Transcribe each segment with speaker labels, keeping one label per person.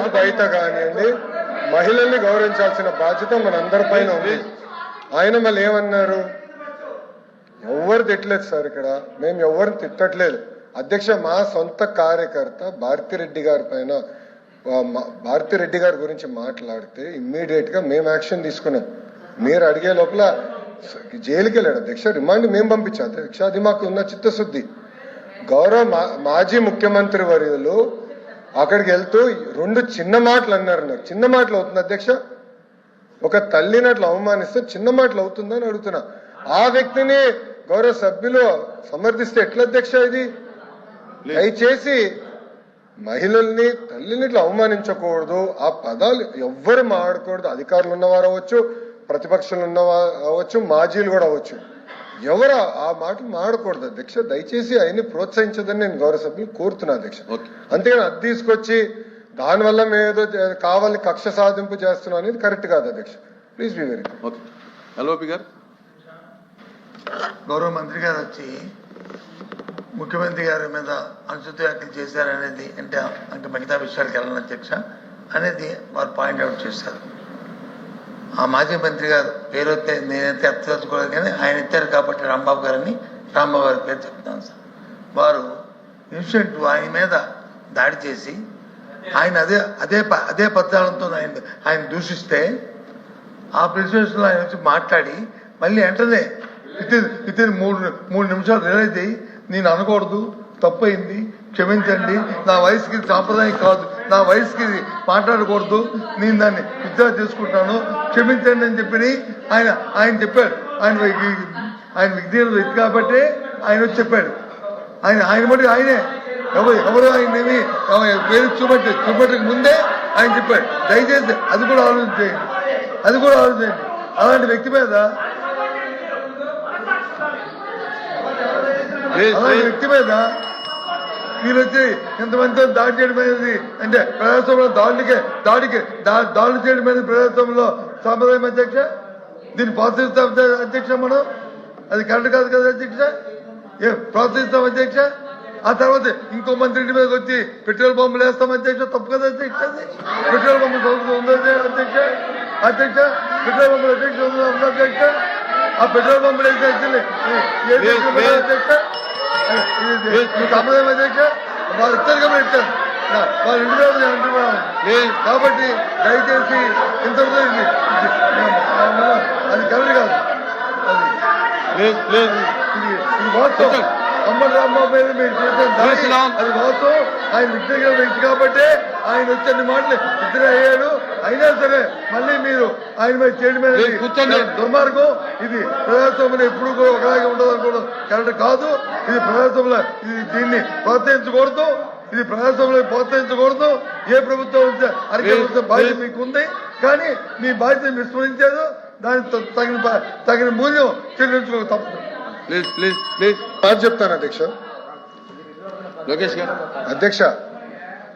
Speaker 1: బయట కానివ్వండి మహిళల్ని గౌరవించాల్సిన బాధ్యత మనందరిపైన ఉంది. ఆయన మళ్ళీ ఏమన్నారు? ఎవరు తిట్టలేదు సార్ ఇక్కడ. మేము ఎవరిని తిట్టట్లేదు. అధ్యక్ష మా సొంత కార్యకర్త భారతిరెడ్డి గారి పైన భారతిరెడ్డి గారి గురించి మాట్లాడితే ఇమ్మీడియట్గా మేము యాక్షన్ తీసుకున్నాం. మీరు అడిగే లోపల జైలుకి వెళ్ళాడు అధ్యక్ష. రిమాండ్ మేము పంపించాం. అధ్యక్ష అది మాకు ఉన్న చిత్తశుద్ధి. గౌరవ మా- మాజీ ముఖ్యమంత్రి వర్యులు అక్కడికి వెళ్తూ రెండు చిన్న మాటలు అన్నారు నాకు. చిన్న మాటలు అవుతుంది అధ్యక్ష. ఒక తల్లిని అట్లా అవమానిస్తే చిన్న మాటలు అవుతుందని అడుగుతున్నా. ఆ వ్యక్తిని గౌరవ సభ్యులు సమర్థిస్తే ఎట్లా అధ్యక్ష ఇది? దయచేసి మహిళల్ని తల్లిని ఇట్లా అవమానించకూడదు. ఆ పదాలు ఎవ్వరు మాడకూడదు అధికారులు ఉన్నవారు అవ్వచ్చు ప్రతిపక్షాలు ఉన్నవారు అవ్వచ్చు మాజీలు కూడా అవ్వచ్చు. ఎవరు ఆ మాటలు మాడకూడదు. అధ్యక్ష దయచేసి ఆయన్ని ప్రోత్సహించదని నేను గౌరవ సభ్యులు కోరుతున్నా అధ్యక్ష
Speaker 2: ఓకే.
Speaker 1: అంతేగాని అది తీసుకొచ్చి దానివల్ల మేము ఏదో చే- కావాలని కక్ష సాధింపు చేస్తున్నాం అనేది కరెక్ట్ కాదు అధ్యక్ష please be very
Speaker 2: okay. LOP గారు.
Speaker 3: గౌరవ మంత్రి గారు వచ్చి ముఖ్యమంత్రి గారి మీద అనుచిత వ్యాఖ్యలు చేశారనేది అంటే అంటే మిగతా విషయాలకు వెళ్ళను అధ్యక్ష అనేది వారు పాయింట్ అవుట్ చేశారు. ఆ మాజీ మంత్రి గారు పేరు అయితే నేనైతే ఎత్తదలుచుకోలేదు కానీ ఆయన ఎత్తారు కాబట్టి రాంబాబు గారని రాంబాబు గారి పేరు చెప్తాను సార్. వారు ఇన్సిడెంట్ ఆయన మీద దాడి చేసి ఆయన అదే అదే ప- అదే పద్యాలతో ఆయన ఆయన దూషిస్తే ఆ ప్రెసిడెన్స్లో ఆయన వచ్చి మాట్లాడి మళ్ళీ వెంటనే వితిన్ వితిన్ మూడు మూడు నిమిషాలు రిలైజ్ అయ్యి నేను అనకూడదు తప్పైంది క్షమించండి. నా వయసుకి సాంప్రదాయం కాదు. నా వయసుకి మాట్లాడకూడదు. నేను దాన్ని విత్డ్రా చేసుకుంటాను. క్షమించండి అని చెప్పి ఆయన ఆయన చెప్పాడు. ఆయన ఆయన విజ్ఞాన వ్యక్తి కాబట్టి ఆయన వచ్చి చెప్పాడు. ఆయన ఆయన మటుకు ఆయనే. ఎవరు ఎవరు ఆయన ఏమి పేరు చూపెట్టి చూపెట్టక ముందే ఆయన చెప్పాడు. దయచేసి అది కూడా ఆలోచించేయండి. అది కూడా ఆలోచించండి అలాంటి వ్యక్తి మీద అలాంటి వ్యక్తి మీద వీళ్ళు వచ్చి ఇంతమంది దాడి చేయడం అనేది అంటే ప్రజాస్వామ్యంలో దాడులకే దాడికి దాడులు చేయడం అనేది ప్రజాస్వామ్యంలో సాంప్రదాయం అధ్యక్ష దీన్ని ప్రోత్సహిస్తాం అధ్యక్ష మనం అది కరెక్ట్ కాదు కదా అధ్యక్ష ఏ ప్రోత్సహిస్తాం అధ్యక్ష ఆ తర్వాత ఇంకో మంత్రి ఇంటి మీదకి వచ్చి పెట్రోల్ బాంబులు వేస్తాం అధ్యక్ష తప్పు కదా అధ్యక్ష పెట్రోల్ బాంబు సౌకర్యం ఉందా అధ్యక్ష అధ్యక్ష పెట్రోల్ బాంబులు అధ్యక్ష ఉందా అధ్యక్ష ఆ పెట్రోల్ పంపులు వేస్తే అధ్యక్ష వాళ్ళు కాబట్టి వాళ్ళ ఇంటి మీద నేను కాబట్టి దయచేసి ఇంతవరకు ఇది అది కరెక్ట్ కాదు. అది ఇది వాస్తవం. మీద మీరు చేసిన. అది వాస్తవం. ఆయన వ్యక్తిగత వ్యక్తి కాబట్టి ఆయన వచ్చే మాటలు ఇద్దరు అయ్యాడు. అయినా సరే మళ్ళీ మీరు ఆయన మీద చేయడం మీద. దుర్మార్గం ఇది ప్రజాస్వామ్యం ఎప్పుడు కూడా ఒకలాగే ఉండదు అనుకోవడం కరెక్ట్ కాదు. ఇది ప్రజాస్వామ్యంలో ఇది దీన్ని ప్రోత్సహించకూడదు. ఇది ప్రజాస్వామ్యంలో ప్రోత్సహించకూడదు. ఏ ప్రభుత్వం ఉంటే అరికల్సిన బాధ్యత. మీకు ఉంది కానీ మీ బాధ్యత విస్మరించారు దానికి త- తగిన బా- తగిన మూల్యం చెల్లించుకోక తప్పదు.
Speaker 2: Please please please.
Speaker 1: మాట చెప్తాను అధ్యక్ష.
Speaker 2: లోకేష్ గారు.
Speaker 1: అధ్యక్ష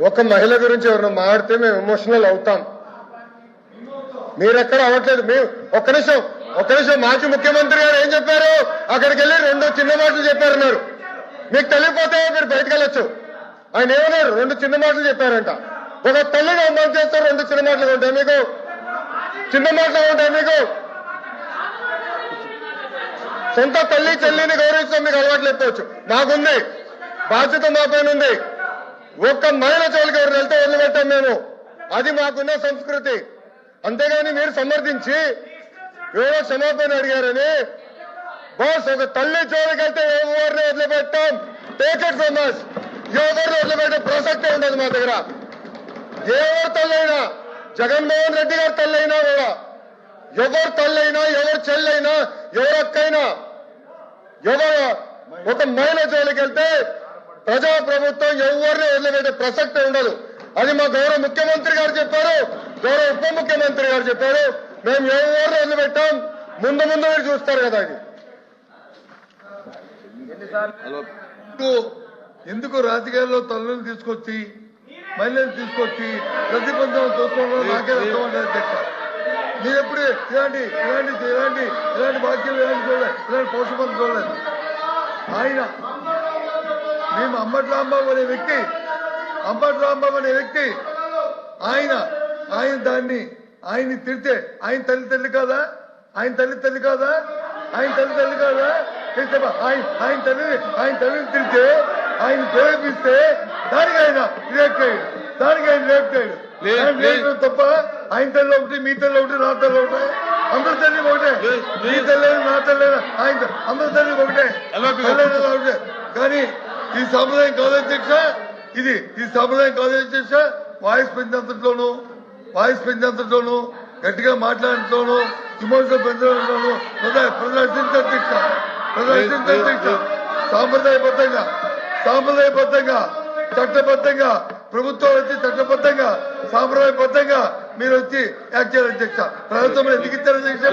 Speaker 1: ఒక మహిళ గురించి ఎవరైనా మాడితే మేము ఎమోషనల్ అవుతాం. మీరెక్కడ అవ్వట్లేదు. మేము ఒక్క నిమిషం ఒక్క నిమిషం. మాజీ ముఖ్యమంత్రి గారు ఏం చెప్పారు? అక్కడికి వెళ్ళి రెండు చిన్న మాటలు చెప్పారన్నారు. మీకు తెలియపోతే మీరు బయటకు వెళ్ళొచ్చు. ఆయన ఏమన్నారు? రెండు చిన్న మాటలు చెప్పారంట. ఒక తల్లిని అమలు చేస్తారు? రెండు చిన్న మాటలు ఉంటాయి మీకు. చిన్న మాటలు ఉంటాయి మీకు. సొంత తల్లి చెల్లిని గౌరవించడం మీకు అలవాటు లేకపోవచ్చు. మాకుంది. బాధ్యత మా పైన ఉంది. ఒక్క మహిళ జోలికి ఎవరు వెళ్తే వదిలిపెట్టాం మేము. అది మాకున్న సంస్కృతి. అంతేగాని మీరు సమర్థించి ఏదో క్షమాపణ అడిగారని బాస్ ఒక తల్లి జోలికి ఎవరిని వదిలిపెట్టాం. Take it from us. ఎవరిని వదిలిపెట్టే ప్రసక్తే ఉండదు మా దగ్గర. ఎవరు తల్లైనా జగన్మోహన్ రెడ్డి గారు తల్లైనా కూడా ఎవరు తల్లైనా ఎవరు చెల్లైనా ఎవరు అక్కైనా ఎవరు ఒక మహిళ జోలికి వెళ్తే ప్రజా ప్రభుత్వం ఎవరిని వదిలిపెట్టే ప్రసక్తే ఉండదు. అది మా గౌరవ ముఖ్యమంత్రి గారు చెప్పారు. గౌరవ ఉప ముఖ్యమంత్రి గారు చెప్పారు మేము ఎవరిని వదిలిపెట్టాం ముందు ముందు మీరు చూస్తారు కదా
Speaker 2: హలో.
Speaker 3: ఎందుకు? రాజకీయాల్లో తల్లులు తీసుకొచ్చి మహిళలు తీసుకొచ్చి ప్రతిబంధం చూసుకోవడం నాకే అర్థం అధ్యక్ష. నేను ఎప్పుడు ఇలాంటి ఇలాంటి ఇలాంటి ఇలాంటి వాక్యాలు ఇలాంటి చూడలేదు ఇలాంటి పౌషపం చూడలేదు. ఆయన మేము అంబటి రాంబాబు అనే వ్యక్తి అంబటి రాంబాబు అనే వ్యక్తి ఆయన ఆయన దాన్ని ఆయన్ని తిడితే ఆయన తల్లి తల్లి కాదా? ఆయన తల్లి తల్లి కాదా? ఆయన తల్లి తల్లి కాదా? ఆయన ఆయన తల్లిని ఆయన తల్లిని తిడితే ఆయన ప్రేరేపిస్తే దానికి ఆయన రియాక్ట్ అయ్యాడు దానికి ఆయన
Speaker 2: లేదు.
Speaker 3: రియాక్ట్ తప్ప ఆయన తల్లి ఒకటి మీ తల్లి ఒకటి నా తల్లి ఒకటి. అందరి తల్లి ఒకటే. మీ
Speaker 2: లేదు.
Speaker 3: తల్లి నా తల్లి ఆయన అందరి తల్లి ఒకటే. తల్లి ఒకటే కానీ ఈ సాంప్రదాయం కాదు అధ్యక్ష. ఇది ఈ సాంప్రదాయం కాదు అధ్యక్ష. వాయిస్ పెంచినంతలోను వాయిస్ పెంచినంతలోను గట్టిగా మాట్లాడటంలోను ఇమోషన్ పెంచడంలోను ప్రదర్శించ ప్రదర్శించ సాంప్రదాయబద్ధంగా సాంప్రదాయబద్ధంగా చట్టబద్ధంగా ప్రభుత్వం వచ్చి చట్టబద్ధంగా సాంప్రదాయబద్ధంగా మీరు వచ్చి యాక్ట్ చేయాలి అధ్యక్ష ప్రభుత్వం ఎందుకు ఇచ్చారు అధ్యక్ష.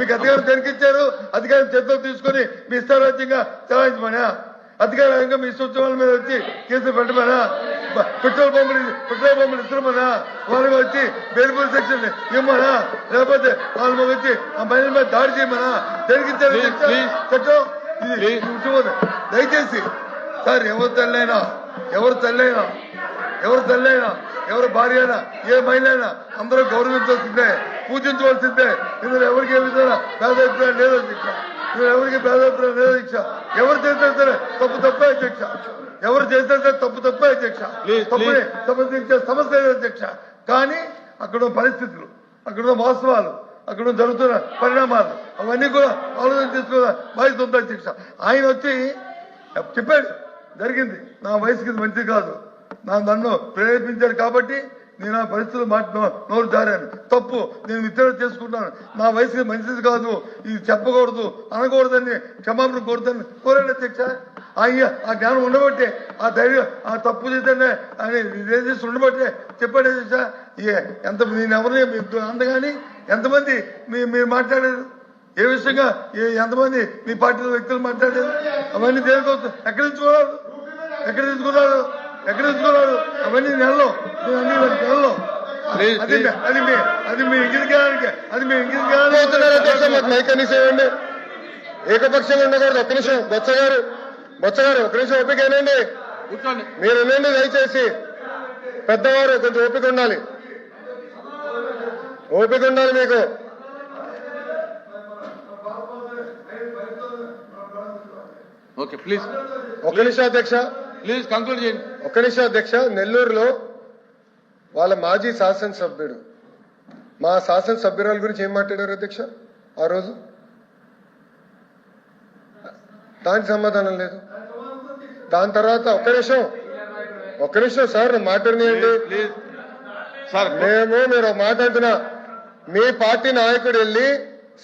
Speaker 3: మీకు అధికారం కనిపించారు అధికారం చేతిలో తీసుకొని మీ ఇష్టారాజ్యంగా చలాయించమనా? అధికారంగా మీ సూచనల మీద వచ్చి కేసులు పెట్టమనా? పెట్రోల్ పంపులు పెట్రోల్ పంపులు ఇస్తున్నామనా వాళ్ళకి వచ్చి బెయిల్బుల్ సెక్షన్ ఇవ్వమనా లేకపోతే వాళ్ళ వచ్చి ఆ మహిళల మీద దాడి చేయమనా? జరిగించారు. చట్టం ఇది దయచేసి సార్ ఎవరు తల్లైనా ఎవరు తల్లైనా ఎవరు తల్లైనా ఎవరు భార్య అయినా ఏ మహిళ అయినా అందరూ గౌరవించాల్సిందే పూజించవలసిందే. ఇందులో ఎవరికి ఏ విధంగా భేదాభిప్రాయం లేదు అధ్యక్ష ఇందులో ఎవరికి భేదాభిప్రాయం లేదు అధ్యక్ష ఎవరు చేసినా సరే తప్పు తప్పే అధ్యక్ష. ఎవరు చేసినా సరే తప్పు తప్పే అధ్యక్ష. సమర్థించే సమస్య లేదు అధ్యక్ష? కానీ అక్కడ పరిస్థితులు అక్కడ వాస్తవాలు అక్కడ జరుగుతున్న పరిణామాలు అవన్నీ కూడా ఆలోచన తీసుకున్న బాధ్యత ఉంది అధ్యక్ష. ఆయన వచ్చి చెప్పాడు జరిగింది. నా వయసుకి మంచిది కాదు. నా నన్ను ప్రేరేపించాడు కాబట్టి నేను ఆ పరిస్థితులు మాట నోరు జారాను. తప్పు. నేను విత్తనం చేసుకుంటాను నా వయసుకి మంచిది కాదు. ఇది చెప్పకూడదు అనకూడదని క్షమాపణ కోరుతాను కోరాడు అధ్యక్ష. ఆయన ఆ జ్ఞానం ఉండబట్టే ఆ ధైర్యం ఆ తప్పు చేతనే అని చేసి ఉండబట్టే చెప్పాడు అధ్యక్ష. ఏ ఎంత నేను ఎవరిని అందగాని ఎంతమంది మీ మీరు మాట్లాడారు? ఏ విషయంగా ఏ ఎంతమంది మీ పార్టీలో వ్యక్తులు మాట్లాడారు? అవన్నీ దేనికోసం? ఎక్కడ తెచ్చుకున్నారు ఎక్కడ తీసుకున్నారు ఎక్కడ తెచ్చుకున్నారు అవన్నీ నెలలో. అన్ని నెలలో. అది మీ అది మీ ఇంగిలికానికి అది మీ
Speaker 1: అధ్యక్ష మాకు కనీసం ఇవ్వండి ఏకపక్షంగా ఉండకూడదు ఒక్క నిమిషం. బొత్స గారు బొత్స గారు ఒక్క నిమిషం ఓపిక ఏనండి మీరు వినండి దయచేసి పెద్దవారు కొంచెం ఓపిక ఉండాలి. ఓపిక ఉండాలి మీకు.
Speaker 2: Okay please.
Speaker 1: ఒక్క నిమిషం అధ్యక్ష.
Speaker 2: ప్లీజ్ కంక్లూడ్ చేయండి.
Speaker 1: ఒక్క నిమిషం అధ్యక్ష నెల్లూరులో వాళ్ళ మాజీ శాసనసభ్యుడు మా శాసనసభ్యురాల గురించి ఏం మాట్లాడారు అధ్యక్ష ఆ రోజు? దానికి సమాధానం లేదు. దాని తర్వాత ఒక్క నిమిషం ఒక్క నిమిషం సార్ నా మాట వినియండి
Speaker 2: ప్లీజ్. సార్
Speaker 1: మేము మీరు ఒక మాట అంటున్నా మీ పార్టీ నాయకుడు వెళ్ళి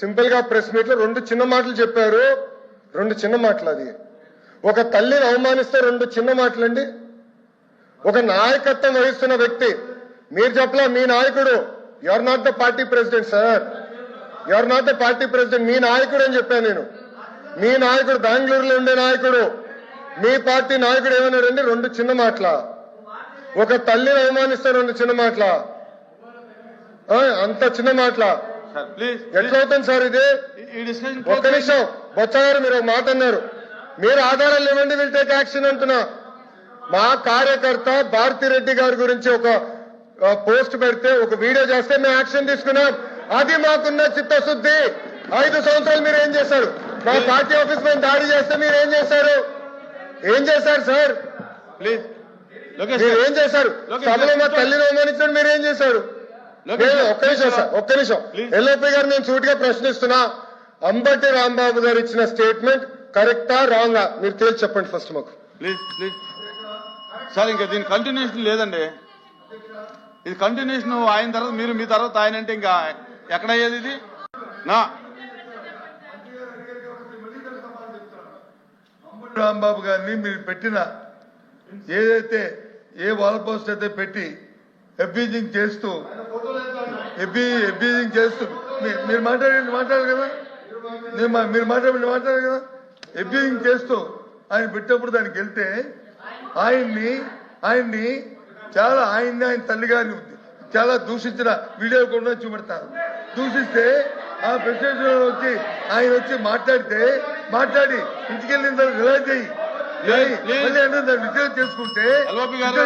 Speaker 1: సింపుల్గా ప్రెస్ మీట్లో రెండు చిన్న మాటలు చెప్పారు. రెండు చిన్న మాటలు అది. ఒక తల్లిని అవమానిస్తే రెండు చిన్న మాటలండి. ఒక నాయకత్వం వహిస్తున్న వ్యక్తి మీరు చెప్పలా మీ నాయకుడు you are not the party president sir you are not the party president మీ నాయకుడు అని చెప్పాను నేను. మీ నాయకుడు బెంగళూరులో ఉండే నాయకుడు మీ పార్టీ నాయకుడు ఏమన్నాడండి? రెండు చిన్న మాటల. ఒక తల్లిని అవమానిస్తే రెండు చిన్న మాటల. అంత చిన్న మాటల.
Speaker 2: సార్ ప్లీజ్
Speaker 1: ఎట్లా అవుతుంది సార్ ఇది? ఒక్క నిమిషం. బొత్స గారు మీరు ఒక మాట అన్నారు. మీరు ఆధారాలు ఇవ్వండి విల్ టేక్ యాక్షన్ అంటున్నా. మా కార్యకర్త భారతిరెడ్డి గారి గురించి ఒక పోస్ట్ పెడితే ఒక వీడియో చేస్తే మేము యాక్షన్ తీసుకున్నాం. అది మాకున్న చిత్తశుద్ధి. ఐదు సంవత్సరాలు మీరు ఏం చేశారు? మా పార్టీ ఆఫీస్ పైన దాడి చేస్తే మీరు ఏం చేశారు? ఏం చేశారు సార్?
Speaker 2: ప్లీజ్
Speaker 1: మీరు. ఏం చేశారు? సభలో మా. తల్లిని అవమానించడం మీరు ఏం చేశారు. ఒక్క నిమిషం సార్ ఒక్క నిమిషం. ఎల్ఓపి గారు నేను సూటిగా ప్రశ్నిస్తున్నా. అంబటి రాంబాబు గారు ఇచ్చిన స్టేట్మెంట్ కరెక్టా రాంగా? మీరు తేల్చి చెప్పండి ఫస్ట్ మాకు.
Speaker 2: Please please. సార్ ఇంకా దీని కంటిన్యూషన్ లేదండి. ఇది కంటిన్యూషన్ ఆయన తర్వాత మీరు మీ తర్వాత ఆయన అంటే ఇంకా ఎక్కడ అయ్యేది ఇది? నా.
Speaker 3: రాంబాబు గారిని మీరు పెట్టిన ఏదైతే ఏ వాల్ పోస్ట్ అయితే పెట్టి ఎబ్బీజింగ్ చేస్తూ ఎబ్బీ ఎబ్బీజింగ్ చేస్తూ మీ- మీరు మాట్లాడండి మాట్లాడారు కదా? మీరు మాట్లాడండి మాట్లాడారు కదా? ఎబ్బీజింగ్ చేస్తూ ఆయన పెట్టినప్పుడు దానికి వెళ్తే ఆయన్ని ఆయన్ని చాలా ఆయన్ని ఆయన తల్లి గారిని చాలా దూషించిన వీడియో కూడా చూపెడతారు దూషిస్తే ఆ ప్రెసిడెంట్ వచ్చి ఆయన వచ్చి మాట్లాడితే మాట్లాడి ఇంటికి వెళ్ళిన తర్వాత రిలైజ్ అయ్యి దాన్ని విత్డ్రా చేసుకుంటే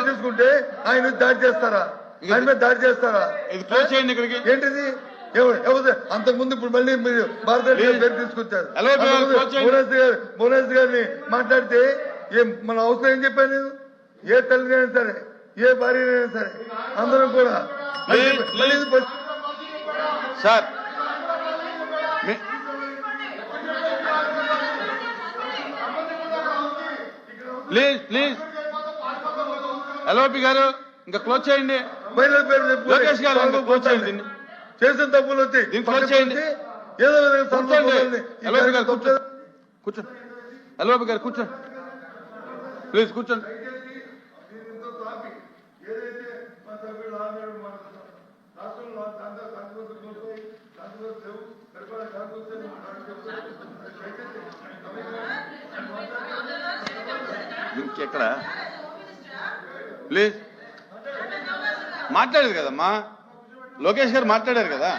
Speaker 3: చేసుకుంటే ఆయన దాడి చేస్తారా? ఆయన మీద దాడి చేస్తారా? ఏంటిది? అంతకుముందు ఇప్పుడు మళ్ళీ మీరు భారతదేశ. పేరు తీసుకొచ్చారు. భువనేశ్వర్ గారు భువనేశ్వర్ గారిని మాట్లాడితే ఏం మన అవసరం ఏం చెప్పాను నేను? ఏ తల్లినైనా సరే ఏ భార్యనైనా సరే అందరం కూడా.
Speaker 2: Sir please please. ఎల్ఓపి గారు ఇంకా క్లోజ్ చేయండి. లోకేష్ గారు క్లోజ్ చేయండి.
Speaker 3: చేసిన తప్పులు వచ్చి. ఏదో విధంగా
Speaker 2: కూర్చోండి. గారు కూర్చోండి కూర్చోండి ఎల్ఓపి గారు కూర్చోండి ప్లీజ్ కూర్చోండి. ఇంకెక్కడ ప్లీజ్. మాట్లాడేది కదమ్మా. లోకేష్ గారు మాట్లాడారు కదా?